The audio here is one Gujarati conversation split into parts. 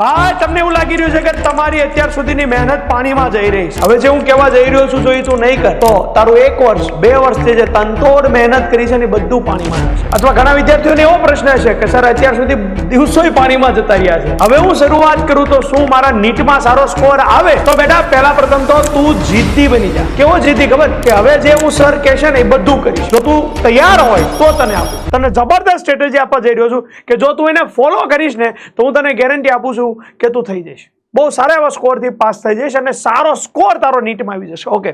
હા, તમને એવું લાગી રહ્યું છે કે તમારી અત્યાર સુધીની મહેનત પાણીમાં જઈ રહી છે. હવે જે હું કહેવા જઈ રહ્યો છું જો તું નહીં કર. તો તારું એક વર્ષ, બે વર્ષથી જે તનતોડ મહેનત કરી છે ને બધું પાણીમાં અથવા ઘણા વિદ્યાર્થીઓને એવો પ્રશ્ન છે કે, સર, અત્યાર સુધી દિવસોય પાણીમાં જતા રહ્યા છે. હવે હું શરૂઆત કરું તો શું મારા નીટમાં સારો સ્કોર આવે? તો બેટા, પહેલા પ્રથમ તો તું જીતી બની જા. કેવો જીતી ખબર? કે હવે જે હું સર કહેશે ને એ બધું કરીશ. જો તું તૈયાર હોય, તો તને આપું. તને જબરદસ્ત સ્ટ્રેટેજી આપવા જઈ રહ્યો છું કે જો તું એને ફોલો કરીશ ને, તો હું તને ગેરંટી આપું છું કે તું થઈ જઈશ. બહુ સારા એવા સ્કોરથી પાસ થઈ જઈશ અને સારો સ્કોર તારો નીટમાં આવી જશે. ઓકે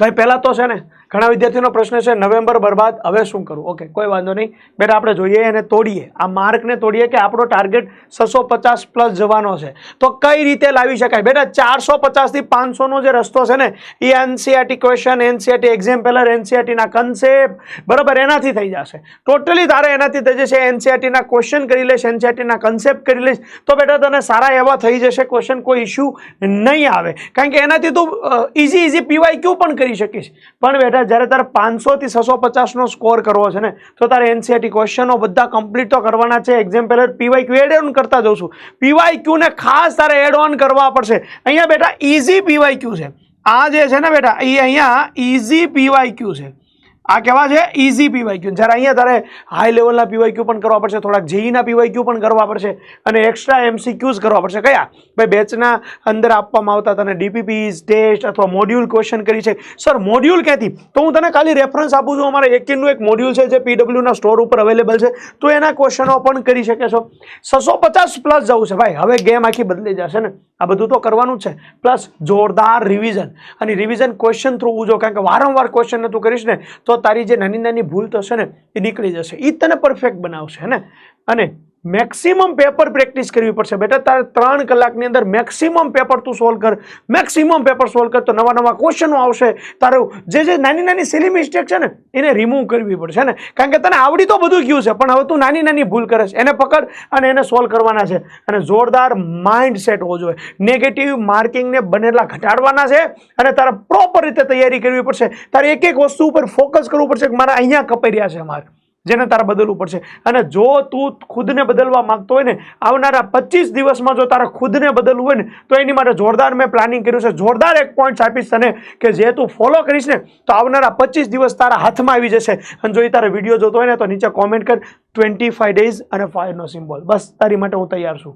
ભાઈ, પહેલાં તો છે ને, ઘણા વિદ્યાર્થીઓનો પ્રશ્ન છે, નવેમ્બર બરબાદ, હવે શું કરવું ઓકે, કોઈ વાંધો નહીં. બેટા, આપણે જોઈએ અને તોડીએ. આ માર્કને તોડીએ કે આપણો ટાર્ગેટ છસો પચાસ પ્લસ જવાનો છે. તો કઈ રીતે લાવી શકાય? બેટા ચારસો પચાસથી પાંચસોનો જે રસ્તો છે ને, એ એનસીઆરટી ક્વેશ્ચન એનસીઆરટી એક્ઝામ્પલર એનસીઆરટીના કન્સેપ્ટ બરાબર, એનાથી થઈ જશે. ટોટલી તારે એનાથી થઈ જશે. એનસીઆરટીના ક્વેશ્ચન કરી લઈશ, એનસીઆરટીના કન્સેપ્ટ કરી લઈશ. તો બેટા, તને સારા એવા થઈ જશે ક્વેશ્ચન કોઈ ઇશ્યુ નહીં આવે. કારણ કે એનાથી તું ઇઝી ઇઝી પીવાય ક્યુ પણ કરી શકીશ. પણ બેટા, જ્યારે તારે પાંચસોથી છસો પચાસનો સ્કોર કરવો છે ને, તો તારે એનસીઆરટી ક્વેશ્ચનો બધા કમ્પ્લીટ તો કરવાના છે. એક્ઝામ પહેલાં પીવાય ક્યુ એડ ઓન કરતા જઉં છું. પીવાય ક્યુને ખાસ તારે એડ ઓન કરવા પડશે. અહીંયા બેટા ઇઝી પીવાય ક્યુ છે. આ જે છે ને બેટા, એ અહીંયા ઇઝી પીવાય ક્યુ છે. આ કેવા છે? ઇઝી પીવાય ક્યુ જ્યારે અહીંયા તારે હાઈ લેવલના પીવાય ક્યુ પણ કરવા પડશે, થોડાક જેઈના પીવાય ક્યુ પણ કરવા પડશે અને એક્સ્ટ્રા એમસીક્યુઝ કરવા પડશે. કયા? ભાઈ બેચના અંદર આપવામાં આવતા તને ડીપીપીઝ ટેસ્ટ અથવા મોડ્યુલ ક્વેશ્ચન કરી છે. સર મોડ્યુલ ક્યાંથી? તો હું તને ખાલી રેફરન્સ આપું છું. અમારે એકેનું એક મોડ્યુલ છે જે પીડબ્લ્યુના સ્ટોર ઉપર અવેલેબલ છે. તો એના ક્વેશ્ચનો પણ કરી શકે છો. છસો પચાસ પ્લસ જવું છે. ભાઈ, હવે ગેમ આખી બદલી જશે ને. આ બધું તો કરવાનું જ છે. પ્લસ જોરદાર રિવિઝન અને રિવિઝન ક્વેશ્ચન થ્રુ જો, કારણ કે વારંવાર ક્વેશ્ચન તું કરીશ ને, તો તારી જે નાની નાની ભૂલ થશે ને, એ નીકળી જશે. એ તને પરફેક્ટ બનાવશે ને? અને મેક્સિમમ પેપર પ્રેક્ટિસ કરવી પડશે. બેટા, તારે ત્રણ કલાકની અંદર મેક્સિમમ પેપર તું સોલ્વ કર. મેક્સિમમ પેપર સોલ્વ કર તો નવા નવા ક્વેશ્ચનો આવશે. તારું જે જે નાની નાની સિલી મિસ્ટેક છે ને, એને રિમૂવ કરવી પડશે ને? કારણ કે તને આવડી તો બધું ગયું છે, પણ હવે તું નાની નાની ભૂલ કરે છે. એને પકડ અને એને સોલ્વ કરવાના છે. અને જોરદાર માઇન્ડ સેટ હોવો જોઈએ. નેગેટિવ માર્કિંગને બનેલા ઘટાડવાના છે અને તારે પ્રોપર રીતે તૈયારી કરવી પડશે. તારે એક એક વસ્તુ ઉપર ફોકસ કરવું પડશે કે મારા અહીંયા કપાઈ રહ્યા છે માર્ક જેને તારે બદલવું પડશે. અને જો તું ખુદને બદલવા માંગતો હોય ને, આવનારા પચીસ દિવસમાં જો તારે ખુદને બદલવું હોય ને, તો એની માટે જોરદાર મેં પ્લાનિંગ કર્યું છે. જોરદાર એક પોઈન્ટ આપીશ તને કે જે તું ફોલો કરીશ ને, તો આવનારા પચીસ દિવસ તારા હાથમાં આવી જશે. અને જો એ તારે વીડિયો જોતો હોય ને, તો નીચે કોમેન્ટ કર. ટ્વેન્ટી ફાઈવ ડેઝ અને ફાયરનો સિમ્બોલ બસ, તારી માટે હું તૈયાર છું.